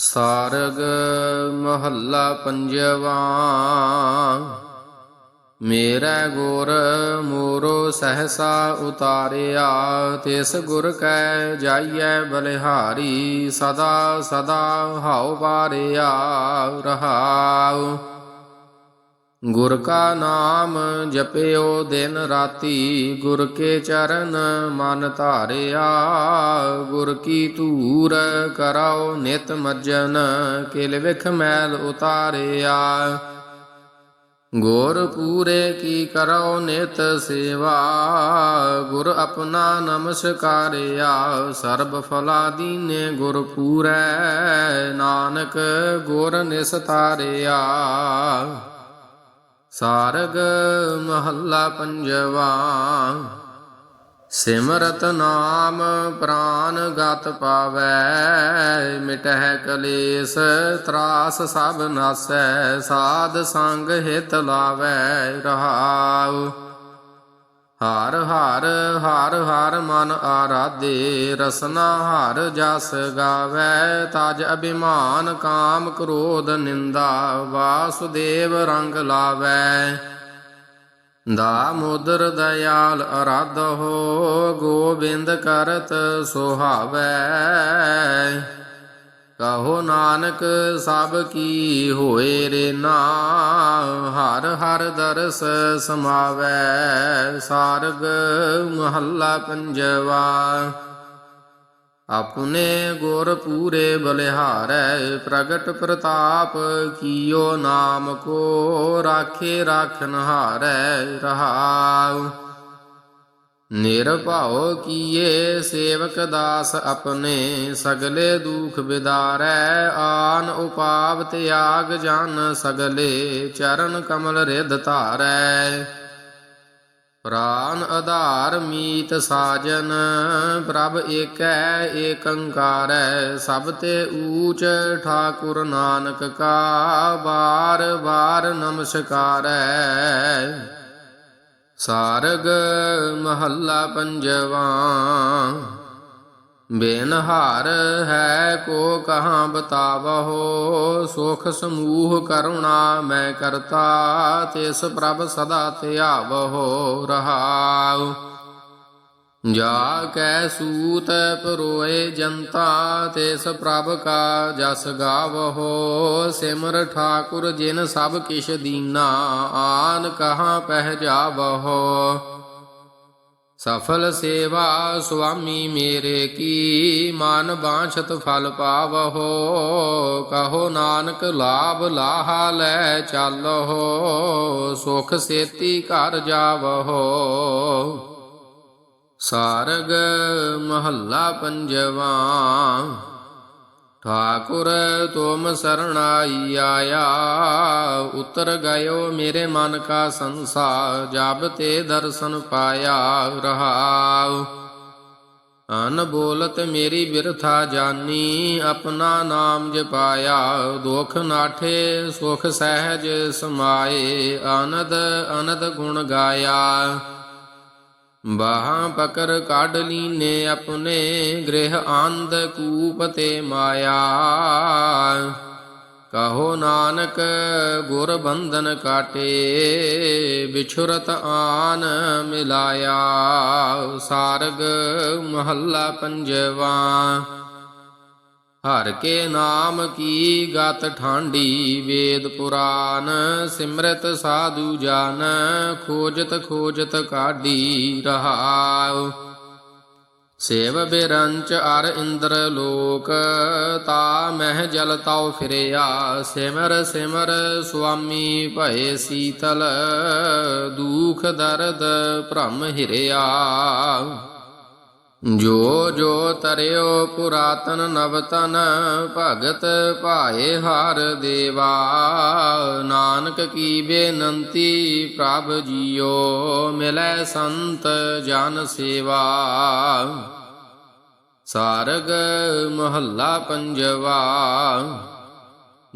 ਸਾਰਗ ਮਹੱਲਾ ਪੰਜਵਾ। ਮੇਰਾ ਗੁਰ ਮੋਰੋ ਸਹਸਾ ਉਤਾਰਿਆ, ਤਿਸ ਗੁਰ ਕੈ ਜਾਈਐ ਬਲਿਹਾਰੀ, ਸਦਾ ਸਦਾ ਹਾਉ ਬਾਰਿਆ ਰਹਾਉ। ਗੁਰ ਕਾ ਨਾਮ ਜਪਿਓ ਦਿਨ ਰਾਤੀ, ਗੁਰ ਕੇ ਚਰਨ ਮਨ ਧਾਰਿਆ। ਗੁਰ ਕੀ ਧੂਰ ਕਰਾਓ ਨਿਤ ਮਜਨ, ਕਿਲ ਵਿਖ ਮੈਲ ਉਤਾਰਿਆ। ਗੁਰ ਪੂਰੇ ਕੀ ਕਰੋ ਨਿਤ ਸੇਵਾ, ਗੁਰ ਆਪਣਾ ਨਮਸਕਾਰਿਆ। ਸਰਬ ਫਲਾ ਦੀਨੇ ਗੁਰ ਪੂਰੈ, ਨਾਨਕ ਗੁਰ ਨਿਸਤਾਰਿਆ। ਸਾਰਗ ਮਹੱਲਾ ਪੰਜਵਾ, ਸਿਮਰਤ ਨਾਮ ਪ੍ਰਾਨ ਗਤ ਪਾਵੈ, ਮਿਟਹਿ ਕਲੇਸ਼ ਤਰਾਸ ਸਭ ਨਾਸੈ, ਸਾਧ ਸੰਗ ਹਿਤ ਲਾਵੈ, ਰਹਾਉ। ਹਰ ਹਰ ਹਰ ਹਰ ਮਨ ਆਰਾਧੇ, ਰਸਨਾ ਹਰ ਜਸ ਗਾਵੈ, ਤਜ ਅਭਿਮਾਨ ਕਾਮ ਕ੍ਰੋਧ ਨਿੰਦਾ, ਵਾਸੁਦੇਵ ਰੰਗ ਲਾਵੈ। ਦਾਮੋਦਰ ਦਇਆਲ ਅਰਾਧੋ, ਗੋਬਿੰਦ ਕਰਤ ਸੁਹਾਵੈ। ਕਹੋ ਨਾਨਕ, ਸਭ ਕੀ ਹੋਏ ਰੇ ਨਾ? ਹਰ ਹਰ ਦਰਸ ਸਮਾਵੈ, ਸਾਰਗ ਮਹੱਲਾ ਪੰਜਵਾ। ਆਪਣੇ ਗੁਰ ਪੂਰੇ ਬਲਿਹਾਰੈ, ਪ੍ਰਗਟ ਪ੍ਰਤਾਪ ਕੀਓ ਨਾਮ ਕੋ, ਰਾਖੇ ਰਾਖਨ ਹਾਰੈ ਰਹਾਉ। ਨਿਰਭਉ ਕੀਏ ਸੇਵਕ ਦਾਸ ਆਪਣੇ, ਸਗਲੇ ਦੁਖ ਬਿਦਾਰੈ, ਆਨ ਉਪਾਵ ਤਿਆਗ ਜਨ, ਸਗਲੇ ਚਰਨ ਕਮਲ ਰਿਧ ਧਾਰੈ। ਪ੍ਰਾਨ ਆਧਾਰ ਮੀਤ ਸਾਜਨ, ਪ੍ਰਭ ਏਕੈ ਏਕੰਕਾਰੈ, ਸਭ ਤੇ ਊਚ ਠਾਕੁਰ ਨਾਨਕ ਕਾ, ਬਾਰ ਬਾਰ ਨਮਸਕਾਰੈ। ਸਾਰਗ ਮਹੱਲਾ ਪੰਜਵਾ ਬੇਨਹਾਰ ਹੈ ਕੋ ਕਹਾਂ ਬਤਾਵਹੋ, ਸੁਖ ਸਮੂਹ ਕਰੁਣਾ ਮੈਂ ਕਰਤਾ, ਤਿਸ ਪ੍ਰਭ ਸਦਾ ਧਿਆਵਹੋ ਰਹਾਉ। ਜਾ ਕੈ ਸੂਤ ਪਰੋਏ ਜਨਤਾ ਤਿਸ ਪ੍ਰਭ ਕਾ ਜਸ ਗਾਵਹੋ। ਸਿਮਰ ਠਾਕੁਰ ਜਿਨ ਸਭ ਕਿਛ ਦੀਨਾ, ਆਨ ਕਹਾਂ ਪਹਿ ਜਾਵਹੋ। ਸਫਲ ਸੇਵਾ ਸੁਆਮੀ ਮੇਰੇ ਕੀ, ਮਨ ਬਾਛਤ ਫਲ ਪਾਵਹੋ। ਕਹੋ ਨਾਨਕ ਲਾਭ ਲਾਹਾ ਲੈ ਚੱਲਹੋ। ਸੁਖ ਸੇਤੀ ਘਰ ਜਾਵਹੋ। ਸਾਰਗ ਮਹੱਲਾ ਪੰਜਵਾ। ਠਾਕੁਰ ਤੁਮ ਸਰਣਾਈ ਆਇਆ, ਉਤਰ ਗਇਓ ਮੇਰੇ ਮਨ ਕਾ ਸੰਸਾਰ, ਜਬ ਤੇ ਦਰਸ਼ਨ ਪਾਇਆ ਰਹਾਉ। ਅਨ ਬੋਲਤ ਮੇਰੀ ਬਿਰਥਾ ਜਾਨੀ, ਆਪਣਾ ਨਾਮ ਜਪਾਇਆ। ਦੁਖ ਨਾਠੇ, ਸੁਖ ਸਹਿਜ ਸਮਾਏ, ਆਨੰਦ ਅਨੰਦ ਗੁਣ ਗਾਇਆ। ਬਾਹਾਂ ਪਕਰ ਕੱਢ ਲੀਨੇ ਆਪਣੇ, ਗ੍ਰਹਿ ਆਂਦ ਕੂਪ ਤੇ ਮਾਇਆ। ਕਹੋ ਨਾਨਕ, ਗੁਰ ਬੰਧਨ ਕਾਟੇ ਵਿਛੁਰਤ ਆਨ ਮਿਲਾਇਆ। ਸਾਰਗ ਮਹੱਲਾ ਪੰਜਵਾ। ਹਰ ਕੇ ਨਾਮ ਕੀ ਗਤ ਠਾਂਡੀ ਵੇਦ ਪੁਰਾਨ, ਸਿਮਰਤ ਸਾਧੂ ਜਨ, ਖੋਜਤ ਖੋਜਤ ਕਾਢੀ ਰਹਾਉ। ਸੇਵ ਬਿਰੰਚ ਅਰ ਇੰਦਰ ਲੋਕ, ਤਾ ਮਹਿ ਜਲ ਤਾਉ ਫਿਰਿਆ, ਸਿਮਰ ਸਿਮਰ ਸੁਆਮੀ ਭਏ ਸੀਤਲ, ਦੁਖ ਦਰਦ ਭ੍ਰਮ ਹਿਰਿਆ। ਜੋ ਜੋ ਤਰਿਓ ਪੁਰਾਤਨ ਨਵਤਨ, ਭਗਤ ਭਾਏ ਹਰ ਦੇਵਾ। ਨਾਨਕ ਕੀ ਬੇਨੰਤੀ ਪ੍ਰਭ ਜੀਓ, ਮਿਲੈ ਸੰਤ ਜਨ ਸੇਵਾ। ਸਾਰਗ ਮਹੱਲਾ ਪੰਜਵਾ।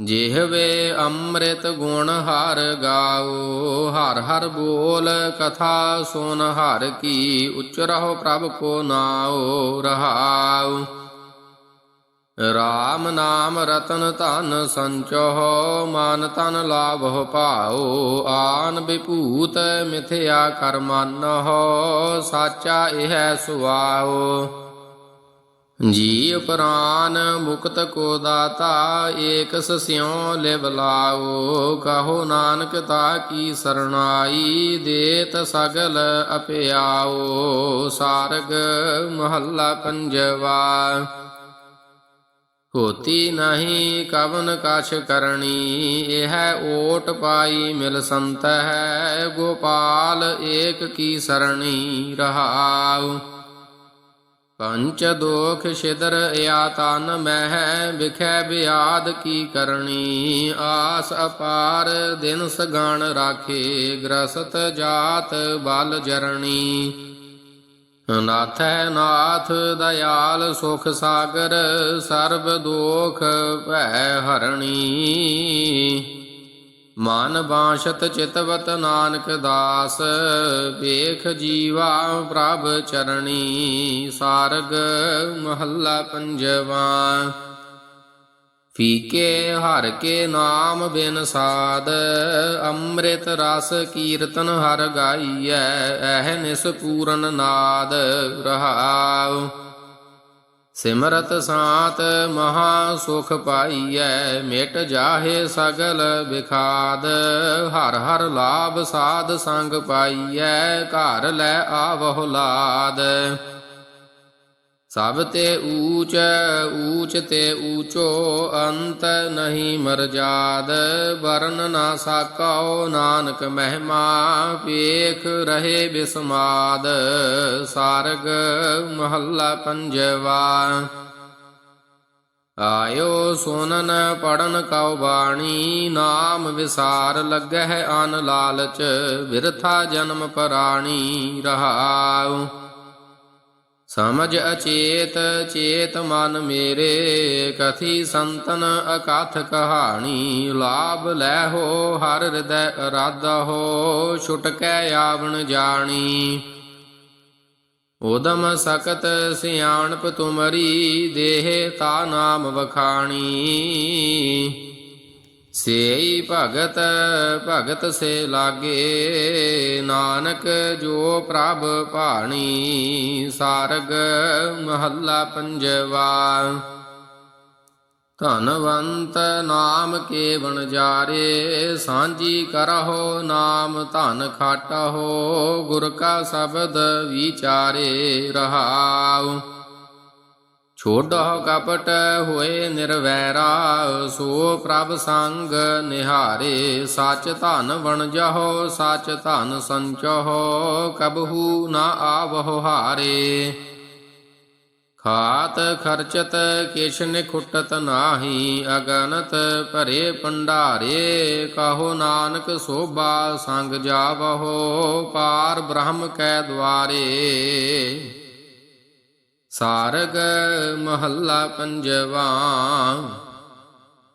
ਜਿਹਵੇ ਅੰਮ੍ਰਿਤ ਗੁਣ ਹਰ ਗਾਓ, ਹਰ ਹਰ ਬੋਲ ਕਥਾ ਸੁਨ, ਹਰ ਕੀ ਉਚ ਰਹੋ ਪ੍ਰਭ ਕੋ ਨਾਉ, ਰਹਾਉ। ਰਾਮ ਨਾਮ ਰਤਨ ਧਨ ਸੰਚੋ ਮਨ ਤਨ ਲਾਭੋ ਪਾਓ ਆਨ ਵਿਭੂਤ ਮਿਥਿਆ ਕਰਮਾਨਹੁ, ਸਾਚਾ ਇਹ ਸੁਆਉ। ਜੀ ਪ੍ਰਾਨ ਮੁਕਤ ਕੋ ਦਾਤਾ ਏਕ ਸਸਿਉ ਲਿਵ ਲਾਓ ਕਹੋ ਨਾਨਕ ਤਾ ਕੀ ਸਰਣਾਈ, ਦੇਤ ਸਗਲ ਅਪਿਆਓ ਸਾਰਗ ਮਹੱਲਾ ਪੰਜਵਾ। ਹੋਤੀ ਨਹੀਂ ਕਵਨ ਕਛ ਕਰਣੀ ਇਹ ਓਟ ਪਾਈ ਮਿਲ ਸੰਤ ਹੈ ਗੋਪਾਲ ਏਕ ਕੀ ਸਰਣੀ ਰਹਾਉ। ਪੰਚ ਦੋਖ ਛਿਦਰ ਇਆ ਤਨ ਮਹਿ, ਵਿਖੈ ਬਿਆਦ ਕੀ ਕਰਨੀ? ਆਸ ਅਪਾਰ ਦਿਨ ਸਗਣ ਰਾਖੇ, ਗ੍ਰਸਤ ਜਾਤ ਬਲ ਜਰਣੀ। ਨਾਥੈ ਨਾਥ ਦਇਆਲ ਸੁਖ ਸਾਗਰ, ਸਰਬ ਦੋਖ ਭੈ ਹਰਣੀ। ਮਨ ਬਾਸ਼ਤ ਚਿਤਵਤ ਨਾਨਕ ਦਾਸ, ਵੇਖ ਜੀਵਾ ਪ੍ਰਭ ਚਰਣੀ, ਸਾਰਗ ਮਹੱਲਾ ਪੰਜਵਾ। ਫੀਕੇ ਹਰ ਕੇ ਨਾਮ ਬਿਨ ਸਾਧ, ਅੰਮ੍ਰਿਤ ਰਸ ਕੀਰਤਨ ਹਰ ਗਾਈਐ, ਐਹ ਨਿਸ ਪੂਰਨ ਨਾਦ ਰਹਾਉ। ਸਿਮਰਤ ਸਾਤ ਮਹਾ ਸੁਖ ਪਾਈਐ, ਮਿਟ ਜਾਹੇ ਸਗਲ ਵਿਖਾਦ। ਹਰ ਹਰ ਲਾਭ ਸਾਧ ਸੰਗ ਪਾਈਐ, ਘਰ ਲੈ ਆਵਹੁ ਲਾਦ। ਸਭ ਤੇ ਊਚ ਊਚ ਤੇ ਊਚੋ ਅੰਤ ਨਹੀਂ ਮਰਜਾਦ ਵਰਨ ਨਾ ਸਾਕਉ ਨਾਨਕ ਮਹਿਮਾ, ਵੇਖ ਰਹੇ ਬਿਸਮਾਦ। ਸਾਰਗ ਮਹੱਲਾ ਪੰਜਵਾ। ਆਇਓ ਸੁਨਨ ਪੜਨ ਕਉ ਬਾਣੀ, ਨਾਮ ਵਿਸਾਰ ਲੱਗਹਿ ਅਨ ਲਾਲਚ, ਬਿਰਥਾ ਜਨਮ ਪਰਾਣੀ ਰਹਾਉ। ਸਮਝ ਅਚੇਤ, ਚੇਤ ਮਨ ਮੇਰੇ, ਕਥੀ ਸੰਤਨ ਅਕਥ ਕਹਾਣੀ, ਲਾਭ ਲੈ ਹੋ, ਹਰ ਹਿਰਦੈ ਅਰਾਧਾ ਹੋ ਛੁਟਕੈ ਆਵਣ ਜਾਣੀ। ਉਦਮ ਸਕਤ ਸਿਆਣਪ ਤੁਮਰੀ, ਦੇਹ ਤਾ ਨਾਮ ਵਖਾਣੀ। ਸੇਈ ਭਗਤ ਭਗਤ ਸੇ ਲਾਗੇ, ਨਾਨਕ ਜੋ ਪ੍ਰਭ ਭਾਣੀ, ਸਾਰਗ ਮਹੱਲਾ ਪੰਜਵਾ। ਧਨਵੰਤ ਨਾਮ ਕੇ ਵਣ ਜਾਰੇ, ਸਾਂਝੀ ਕਰਹੁ ਨਾਮ ਧਨ ਖਾਟਹੁ, ਗੁਰ ਕਾ ਸ਼ਬਦ ਵਿਚਾਰੇ ਰਹਾਉ। ਛੋਡਹੁ ਕਪਟ ਹੋਏ ਨਿਰਵੈਰਾ, ਸੋ ਪ੍ਰਭ ਸੰਗ ਨਿਹਾਰੇ, ਸਚ ਧਨ ਵਣ ਜਹੋ, ਸਚ ਧਨ ਸੰਚਹੁ, ਕਬਹੂ ਨਾ ਆਵਹੁ ਹਾਰੇ। ਖਾਤ ਖਰਚਤ ਕਿਛ ਨਿਖੁਟਤ ਨਾਹੀ, ਅਗਨਤ ਭਰੇ ਪੰਡਾਰੇ ਕਹੋ ਨਾਨਕ ਸੋਭਾ ਸੰਗ ਜਾਵਹੋ, ਪਾਰ ਬ੍ਰਹਮ ਕੈ ਦਵਾਰੇ। ਸਾਰਗ ਮਹੱਲਾ ਪੰਜਵਾ।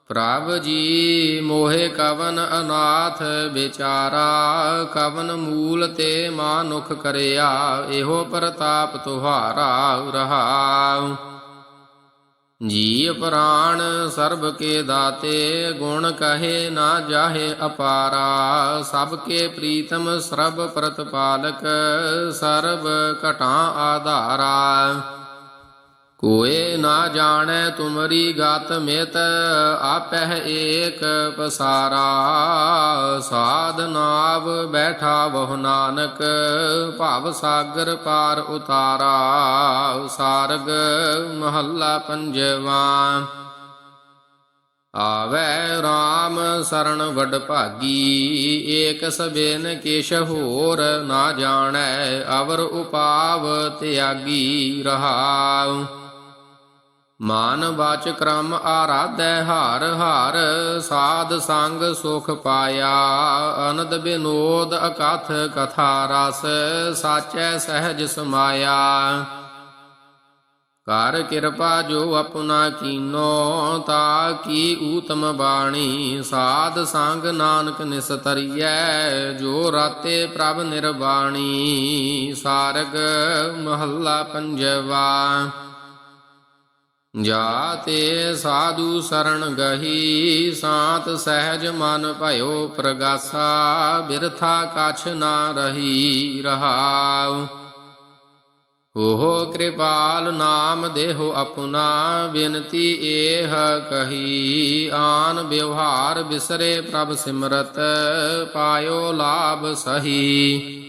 ਪ੍ਰਭ ਜੀ ਮੋਹਿ ਕਵਨ ਅਨਾਥ ਵਿਚਾਰਾ, ਕਵਨ ਮੂਲ ਤੇ ਮਾਨੁਖ ਕਰਿਆ, ਇਹੋ ਪ੍ਰਤਾਪ ਤੁਹਾਰਾ ਰਹਾਉ ਜੀ ਪ੍ਰਾਣ ਸਰਬ ਕੇ ਦਾਤੇ, ਗੁਣ ਕਹੇ ਨਾ ਜਾਹੇ ਅਪਾਰਾ। ਸਭ ਕੇ ਪ੍ਰੀਤਮ ਸਰਬ ਪ੍ਰਤਪਾਲਕ, ਸਰਬ ਘਟਾਂ ਆਧਾਰਾ। ਕੋਏ ਨਾ ਜਾਣੈ ਤੁਮਰੀ ਗਤ ਮਿਤ, ਆਪਹਿ ਏਕ ਪਸਾਰਾ। ਸਾਧ ਨਾਵ ਬੈਠਾ ਬਹੁ ਨਾਨਕ, ਭਾਵ ਸਾਗਰ ਪਾਰ ਉਤਾਰਾ। ਸਾਰਗ ਮਹੱਲਾ ਪੰਜਵਾ। ਆਵੈ RAM ਸਰਣ ਵਡ ਭਾਗੀ, ਏਕ ਸਬੇਨ ਕੇਸ਼ ਹੋਰ ਨਾ ਜਾਣੈ, ਅਵਰ ਉਪਾਵ ਤਿਆਗੀ ਰਹਾਉ। ਮਾਨ ਵਾਚ ਕ੍ਰਮ ਆਰਾਧੈ ਹਾਰ ਹਾਰ, ਸਾਧ ਸੰਗ ਸੁਖ ਪਾਇਆ। ਅਨੰਦ ਬਿਨੋਦ ਅਕਥ ਕਥਾ ਰਸ, ਸਾਚੈ ਸਹਿਜ ਸਮਾਇਆ। ਕਰ ਕਿਰਪਾ ਜੋ ਆਪਣਾ ਕੀਨੋ, ਤਾ ਕੀ ਊਤਮ ਬਾਣੀ। ਸਾਧ ਸੰਗ ਨਾਨਕ ਨਿਸਤਰੀਐ ਜੋ ਰਾਤੇ ਪ੍ਰਭ ਨਿਰਵਾਣੀ। ਸਾਰਗ ਮਹੱਲਾ ਪੰਜਵਾ। ਜਾਤੇ ਸਾਧੂ ਸਰਣ ਗਹੀ, ਸਾਤ ਸਹਿਜ ਮਨ ਭਇਓ ਪ੍ਰਗਾਸਾ, ਬਿਰਥਾ ਕਛ ਨਾ ਰਹੀ ਰਹਾਉ। ਉਹ ਕਿਰਪਾਲ ਨਾਮ ਦੇਹੁ ਆਪਣਾ, ਬਿਨਤੀ ਏਹ ਕਹੀ, ਆਨ ਵਿਵਹਾਰ ਬਿਸਰੇ ਪ੍ਰਭ ਸਿਮਰਤ, ਪਾਇਓ ਲਾਭ ਸਹੀ।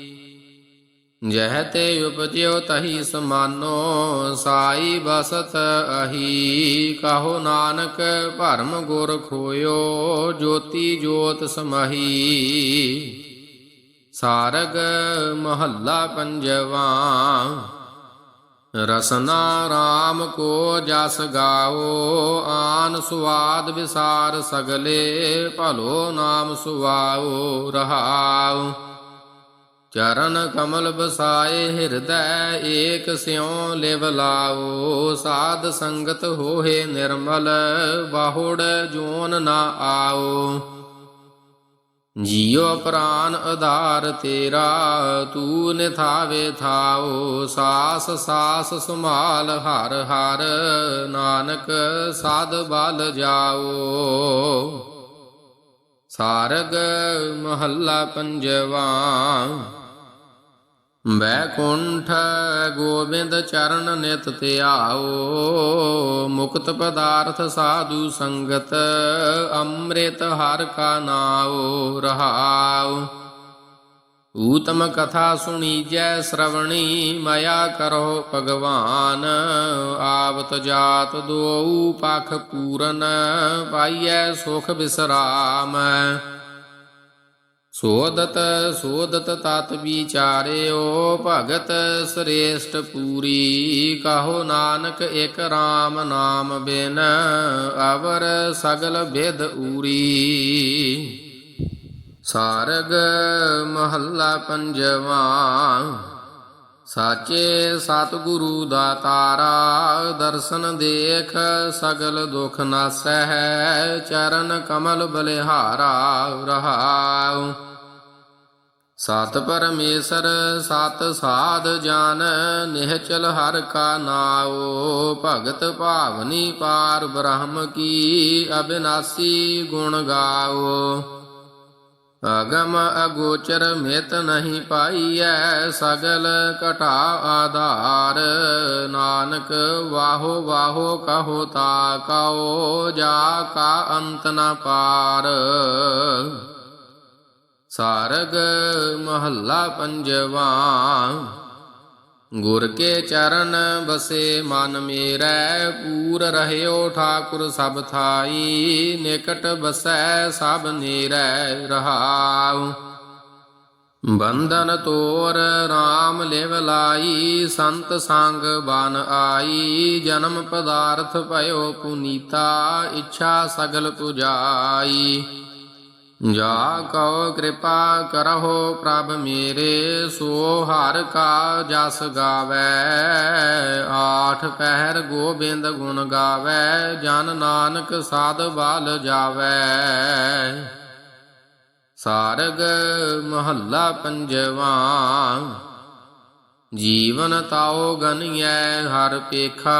ਜਹ ਤੇ ਉਪਜਿਓ ਤਹੀ ਸਮਾਨੋ, ਸਾਈ ਬਸਤ ਅਹੀ। ਕਹੋ ਨਾਨਕ ਭਰਮ ਗੁਰ ਖੋਇਓ, ਜੋਤੀ ਜੋਤ ਸਮਹੀ। ਸਾਰਗ ਮਹੱਲਾ ਪੰਜਵਾ, ਰਸਨਾ ਰਾਮ ਕੋ ਜਸ ਗਾਓ, ਆਨ ਸੁਆਦ ਵਿਸਾਰ ਸਗਲੇ, ਭਲੋ ਨਾਮ ਸੁਆਓ ਰਹਾਉ। ਚਰਨ ਕਮਲ ਬਸਾਏ ਹਿਰਦੈ ਏਕ ਸਿਉ ਲਿਵ ਲਾਓ, ਸਾਧ ਸੰਗਤ ਹੋਏ ਨਿਰਮਲ ਬਾਹੁੜ ਜੋਨ ਨਾ ਆਓ। ਜੀਉ ਪ੍ਰਾਨ ਆਧਾਰ ਤੇਰਾ, ਤੂੰ ਨਿਥਾਵੇ ਥਾਓ, ਸਾਸ ਸਾਸ ਸੁਮਾਲ ਹਰ ਹਰ, ਨਾਨਕ ਸਾਧ ਬਲ ਜਾਓ। ਸਾਰਗ ਮਹੱਲਾ ਪੰਜਵਾ ਬੈਕੁੰਠ ਗੋਬਿੰਦ ਚਰਨ ਨਿਤ ਧਿਆਓ ਮੁਕਤ ਪਦਾਰਥ ਸਾਧੂ ਸੰਗਤ, ਅੰਮ੍ਰਿਤ ਹਰ ਕਾ ਨਾਉ ਰਹਾਉ। ਊਤਮ ਕਥਾ ਸੁਣੀਜੈ ਸ਼ਰਵਣੀ, ਮਇਆ ਕਰੋ ਭਗਵਾਨ। ਆਵਤ ਜਾਤ ਦੋਊ ਪਖ ਪੂਰਨ, ਪਾਈਐ ਸੁਖ ਬਿਸਰਾਮ। ਸੋਦਤ ਸੋਦਤ ਤਤ ਵਿਚਾਰਿਓ, ਭਗਤ ਸ੍ਰੇਸ਼ਟ ਪੂਰੀ। ਕਹੋ ਨਾਨਕ ਇਕ RAM ਨਾਮ ਬਿਨ, ਅਵਰ ਸਗਲ ਵਿਦ ਊਰੀ। ਸਾਰਗ ਮਹੱਲਾ ਪੰਜਵਾ, ਸਾਚੇ ਸਤਿਗੁਰੂ ਦਾ ਤਾਰਾ, ਦਰਸ਼ਨ ਦੇਖ ਸਗਲ ਦੁਖ ਨਾਸੈ ਚਰਨ ਕਮਲ ਬਲਿਹਾਰਾ ਰਹਾਉ। ਸਤ ਪਰਮੇਸ਼ਰ, ਸਤ ਸਾਧ ਜਨ, ਨਿਹਚਲ ਹਰ ਕਾ ਨਾਉ। ਭਗਤ ਭਾਵਨੀ ਪਾਰ ਬ੍ਰਹਮ ਕੀ ਅਬਿਨਾਸੀ ਗੁਣ ਗਾਓ ਅਗਮ ਅਗੋਚਰ ਮਿਤ ਨਹੀਂ ਪਾਈਐ, ਸਗਲ ਘਟਾ ਆਧਾਰ। ਨਾਨਕ ਵਾਹੋ ਵਾਹੋ ਕਹੋ ਤਾ ਕਉ, ਜਾ ਕਾ ਅੰਤ ਨ ਪਾਰ। ਸਾਰਗ ਮਹੱਲਾ ਪੰਜਵਾ। ਗੁਰ ਕੇ ਚਰਨ ਬਸੇ ਮਨ ਮੇਰੈ, ਪੂਰ ਰਹਿਓ ਠਾਕੁਰ ਸਭ ਥਾਈ, ਨਿਕਟ ਬਸੈ ਸਭ ਨੀਰੈ ਰਹਾਉ। ਬੰਧਨ ਤੋਰ RAM ਲਿਵ ਲਾਈ, ਸੰਤ ਸੰਗ ਬਨ ਆਈ, ਜਨਮ ਪਦਾਰਥ ਭਇਓ ਪੁਨੀਤਾ, ਇੱਛਾ ਸਗਲ ਪੁਜਾਈ। ਜਾ ਕਉ ਕਿਰਪਾ ਕਰਹੁ ਪ੍ਰਭ ਮੇਰੇ, ਸੋ ਹਰ ਕਾ ਜਸ ਗਾਵੇ। ਆਠ ਪਹਿਰ ਗੋਬਿੰਦ ਗੁਣ ਗਾਵੇ, ਜਨ ਨਾਨਕ ਸਾਧ ਬਾਲ ਜਾਵੇ। ਸਾਰਗ ਮਹੱਲਾ ਪੰਜਵਾ ਜੀਵਨ ਤਾਉ ਗਨਿਐ ਹਰ ਪੇਖਾ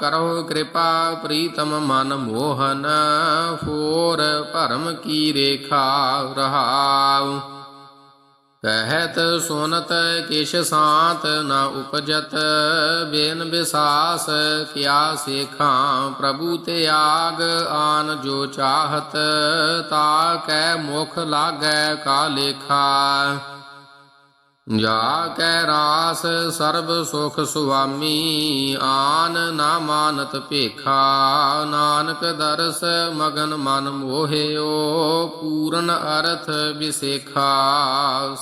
ਕਰੋ ਕਿਰਪਾ, ਪ੍ਰੀਤਮ ਮਨ ਮੋਹਨ ਫੋਰ ਭਰਮ ਕੀ ਰੇਖਾ ਰਹਾਉ। ਕਹਿਤ ਸੁਨਤ ਕਿਛ ਸਾਤ ਨ ਉਪਜਤ, ਬੇਨ ਬਿਸਾਸ ਕਿਆ ਸੇਖਾਂ, ਪ੍ਰਭੂ ਤੇ ਆਗ ਆਨ ਜੋ ਚਾਹਤ, ਤਾ ਕੈ ਮੁਖ ਲਾਗੈ ਕਾ ਲੇਖਾ। ਜਾ ਕੈ ਰਾਸ ਸਰਬ ਸੁਖ ਸੁਆਮੀ, ਆਨ ਨਾ ਮਾਨਤ ਭੇਖਾ। ਨਾਨਕ ਦਰਸ ਮਗਨ ਮਨ ਮੋਹਿਓ, ਪੂਰਨ ਅਰਥ ਵਿਸੇਖਾ।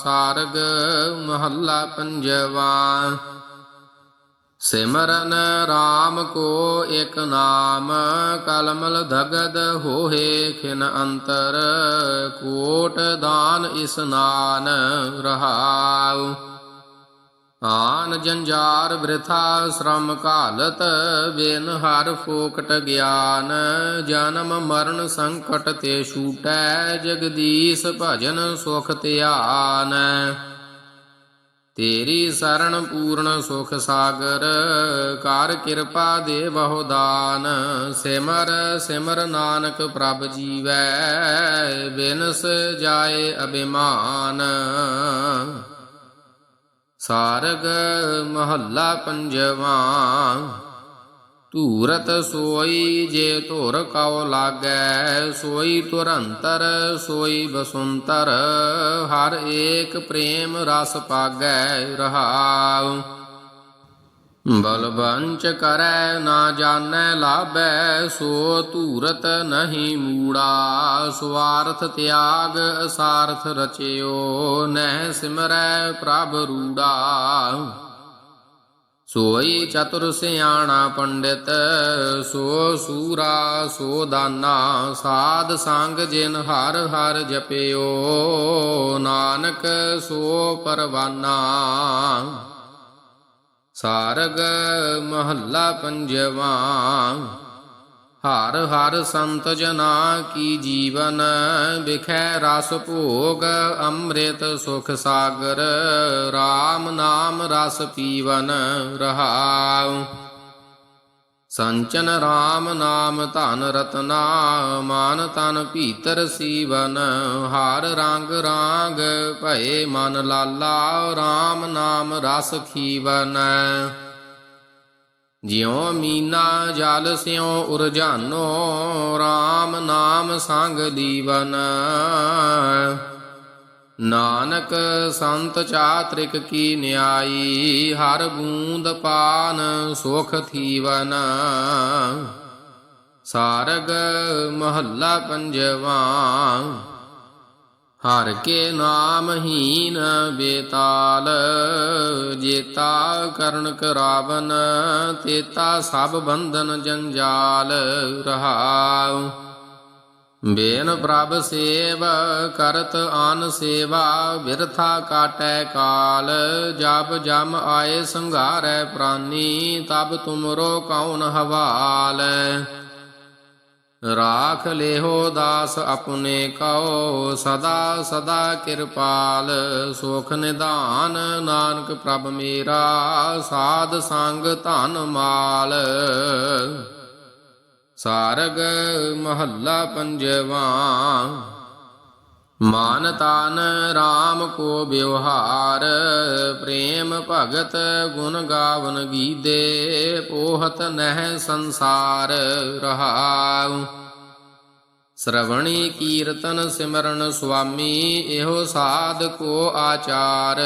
ਸਾਰਗ ਮਹੱਲਾ ਪੰਜਵਾ। ਸਿਮਰਨ RAM ਕੋ ਇਕ ਨਾਮ, ਕਲਮਲ ਧਗਦ ਹੋਏ ਖਿਨ ਅੰਤਰ, ਕੋਟ ਦਾਨ ਇਸਨਾਨ ਰਹਾਉ। ਆਨ ਜੰਜਾਰ ਬ੍ਰਿਥਾ ਸ਼ਰਮ ਘਾਲਤ, ਬਿਨ ਹਰ ਫੋਕਟ ਗਿਆਨ, ਜਨਮ ਮਰਨ ਸੰਕਟ ਤੇ ਛੂਟੈ, ਜਗਦੀਸ਼ ਭਜਨ ਸੁਖ ਧਿਆਨ। ਤੇਰੀ ਸਰਣ ਪੂਰਨ ਸੁਖ ਸਾਗਰ ਕਰ ਕਿਰਪਾ ਦੇ ਬਹੁ ਦਾਨ। ਸਿਮਰ ਸਿਮਰ ਨਾਨਕ ਪ੍ਰਭ ਜੀਵੈ, ਬਿਨਸ ਜਾਏ ਅਭਿਮਾਨ। ਸਾਰਗ ਮਹੱਲਾ ਪੰਜਵਾ ਧੂਰਤ ਸੋਈ ਜੇ ਧੁਰ ਕਉ ਲਾਗੈ, ਸੋਈ ਤੁਰੰਤਰ ਸੋਈ ਬਸੁੰਤਰ, ਹਰ ਏਕ ਪ੍ਰੇਮ ਰਸ ਪਾਗੈ ਰਹਾਉ। ਬਲਵੰਚ ਕਰੈ, ਨਾ ਜਾਣੈ ਲਾਭੈ, ਸੋ ਧੂਰਤ ਨਹੀਂ ਮੂੜਾ, ਸਵਾਰਥ ਤਿਆਗ ਅਸਾਰਥ ਰਚਿਓ, ਨਹਿ ਸਿਮਰੈ ਪ੍ਰਭ ਰੂੜਾ। ਸੋਈ ਚਤੁਰ ਸਿਆਣਾ ਪੰਡਿਤ, ਸੋ ਸੂਰਾ ਸੋ ਦਾਨਾ, ਸਾਧ ਸੰਗ ਜਿਨ ਹਰ ਹਰ ਜਪਿਓ, ਨਾਨਕ ਸੋ ਪਰਵਾਨਾ। ਸਾਰਗ ਮਹੱਲਾ ਪੰਜਵਾ। ਹਰ ਹਰ ਸੰਤ ਜਨਾ ਕੀ ਜੀਵਨ, ਵਿਖੈ ਰਸ ਭੋਗ, ਅੰਮ੍ਰਿਤ ਸੁਖ ਸਾਗਰ RAM ਨਾਮ ਰਸ ਪੀਵਨ ਰਹਾਉ। ਸੰਚਨ RAM ਨਾਮ ਧਨ ਰਤਨਾ, ਮਾਨ ਤਨ ਭੀਤਰ ਸੀਵਨ, ਹਰ ਰੰਗ ਰਾਗ ਭਏ ਮਨ ਲਾਲਾ RAM ਨਾਮ ਰਸ ਖੀਵਨ। ਜਿਉ ਮੀਨਾ ਜਲ ਸਿਉ ਉਰਜਾਨੋ RAM ਨਾਮ ਸੰਗ ਦੀਵਨ ਨਾਨਕ ਸੰਤ ਚਾਤ੍ਰਿਕ ਕੀ ਨਿਆਈ, ਹਰ ਬੂੰਦ ਪਾਨ ਸੁਖ ਥੀਵਨ। ਸਾਰਗ ਮਹੱਲਾ ਪੰਜਵਾ ਹਰ ਕੇ ਨਾਮ ਹੀਨ ਬੇਤਾਲ, ਜੇਤਾ ਕਰਨ ਕਰਾਵਨ, ਤੇਤਾ ਸਭ ਬੰਧਨ ਜੰਜਾਲ ਰਹਾਉ। ਬੇਨ ਪ੍ਰਭ ਸੇਵ ਕਰਤ ਆਨ ਸੇਵਾ, ਬਿਰਥਾ ਕਾਟੈ ਕਾਲ ਜਬ ਜਮ ਆਏ ਸੰਘਾਰੈ ਪ੍ਰਾਨੀ, ਤਬ ਤੁਮਰੋ ਕੌਣ ਹਵਾਲ। ਰਾਖ ਲੇਹੋ ਦਾਸ ਆਪਣੇ ਕਉ, ਸਦਾ ਸਦਾ ਕਿਰਪਾਲ। ਸੁਖ ਨਿਧਾਨ ਨਾਨਕ ਪ੍ਰਭ ਮੇਰਾ, ਸਾਧ ਸੰਗ ਧਨ ਮਾਲ। ਸਾਰਗ ਮਹੱਲਾ ਪੰਜਵਾ ਮਾਨ ਤਾਨ RAM ਕੋ ਬਿਵਹਾਰ ਪ੍ਰੇਮ ਭਗਤ ਗੁਣ ਗਾਵਨ ਗੀਦੇ ਪੋਹਤ ਨਹਿ ਸੰਸਾਰ ਰਹਾਉ। ਸ਼ਰਵਣੀ ਕੀਰਤਨ ਸਿਮਰਨ ਸੁਆਮੀ, ਇਹੋ ਸਾਧ ਕੋ ਆਚਾਰ।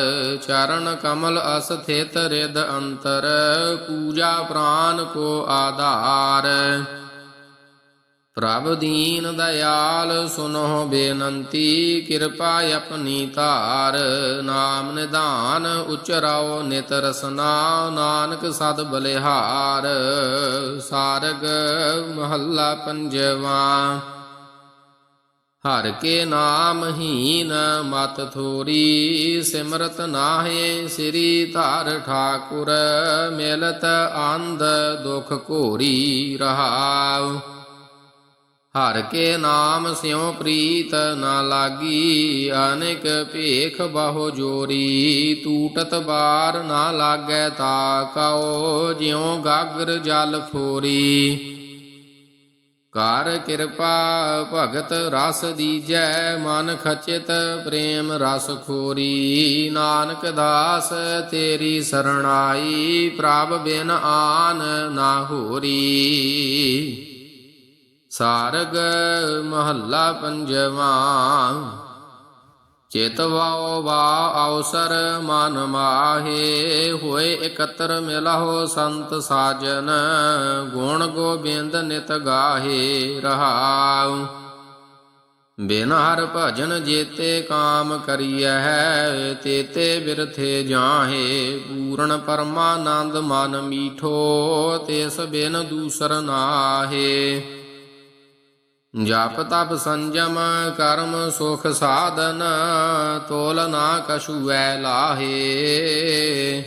ਚਰਨ ਕਮਲ ਅਸਥਿਤ ਰਿਦ ਅੰਤਰ, ਪੂਜਾ ਪ੍ਰਾਨ ਕੋ ਆਧਾਰ। ਪ੍ਰਭ ਦੀਨ ਦਇਆਲ ਸੁਨੋ ਬੇਨੰਤੀ, ਕਿਰਪਾ ਆਪਣੀ ਧਾਰ। ਨਾਮ ਨਿਧਾਨ, ਉਚਰਾਓ ਨਿਤ ਰਸਨਾ ਨਾਨਕ ਸਦ ਬਲਿਹਾਰ। ਸਾਰਗ ਮਹੱਲਾ ਪੰਜਵਾ। ਹਰ ਕੇ ਨਾਮ ਹੀਨ, ਮਤ ਥੋਰੀ, ਸਿਮਰਤ ਨਾਹੇ, ਸ੍ਰੀ ਧਾਰ ਠਾਕੁਰ। ਮਿਲਤ ਆਂਦ ਦੁਖ ਘੋਰੀ ਰਹਾਉ। ਹਰ ਕੇ ਨਾਮ ਸਿਉ ਪ੍ਰੀਤ ਨਾ ਲਾਗੀ, ਅਨੇਕ ਭੇਖ ਬਹੁ ਜੋਰੀ ਟੂਟਤ ਬਾਰ ਨਾ ਲਾਗੈ ਤਾ ਕਉ, ਜਿਉ ਗਾਗਰ ਜਲ ਫੋਰੀ। ਕਰ ਕਿਰਪਾ ਭਗਤ ਰਸ ਦੀਜੈ, ਮਨ ਖਚਿਤ ਪ੍ਰੇਮ ਰਸ ਖੋਰੀ। ਨਾਨਕ ਦਾਸ ਤੇਰੀ ਸਰਣਾਈ, ਪ੍ਰਭ ਬਿਨ ਆਨ ਨਾ ਹੋਰੀ। ਸਾਰਗ ਮਹੱਲਾ ਪੰਜਵਾ। ਚੇਤਵਾਓ ਵਾ ਅਵਸਰ ਮਨ ਮਾਹੇ, ਹੋਏ ਇਕੱਤਰ ਮਿਲਹੁ ਸੰਤ ਸਾਜਨ, ਗੁਣ ਗੋਬਿੰਦ ਨਿਤ ਗਾਹੇ ਰਹਾਉ। ਬਿਨ ਹਰ ਭਜਨ ਜੇਤੇ ਕਾਮ ਕਰੀਐ, ਤੇਤੇ ਬਿਰਥੇ ਜਾਹੇ, ਪੂਰਨ ਪਰਮਾਨੰਦ ਮਨ ਮੀਠੋ, ਤਿਸ ਬਿਨ ਦੂਸਰ ਨਾਹੇ। ਜਪ ਤਪ ਸੰਜਮ ਕਰਮ ਸੁਖ ਸਾਧਨ, ਤੋਲ ਨਾ ਕਛੁਐ ਲਾਹੇ।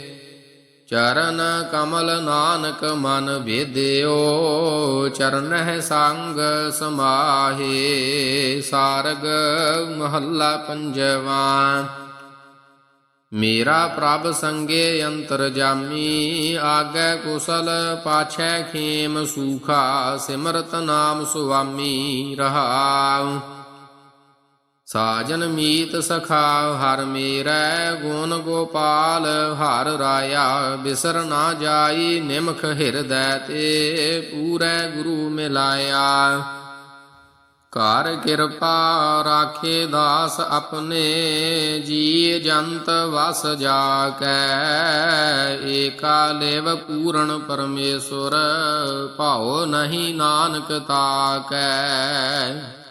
ਚਰਨ ਕਮਲ ਨਾਨਕ ਮਨ ਭੇਦਿਓ ਚਰਨਹਿ ਸੰਗ ਸਮਾਹੇ। ਸਾਰਗ ਮਹੱਲਾ ਪੰਜਵਾ। ਮੇਰਾ ਪ੍ਰਭ ਸੰਗੇ ਅੰਤਰ ਜਾਮੀ, ਆਗੇ ਕੁਸਲ ਪਾਛੈ ਖੇਮ ਸੂਖਾ, ਸਿਮਰਤ ਨਾਮ ਸੁਆਮੀ ਰਹਾਉ। ਸਾਜਨ ਮੀਤ ਸਖਾ, ਹਰ ਮੇਰਾ ਗੁਣ ਗੋਪਾਲ, ਹਰ ਰਾਇਆ ਬਿਸਰ ਨਾ ਜਾਈ, ਨਿਮਖ ਹਿਰਦੈ ਤੇ ਪੂਰੈ ਗੁਰੂ ਮਿਲਾਇਆ। ਕਰ ਕਿਰਪਾ ਰਾਖੇ ਦਾਸ ਆਪਣੇ ਜੀ, ਜੰਤ ਵਸ ਜਾ ਕੈ ਏਕਾ ਲੇਵ ਪੂਰਨ ਪਰਮੇਸ਼ਰ, ਭਾਉ ਨਹੀਂ ਨਾਨਕ ਤਾਕੈ।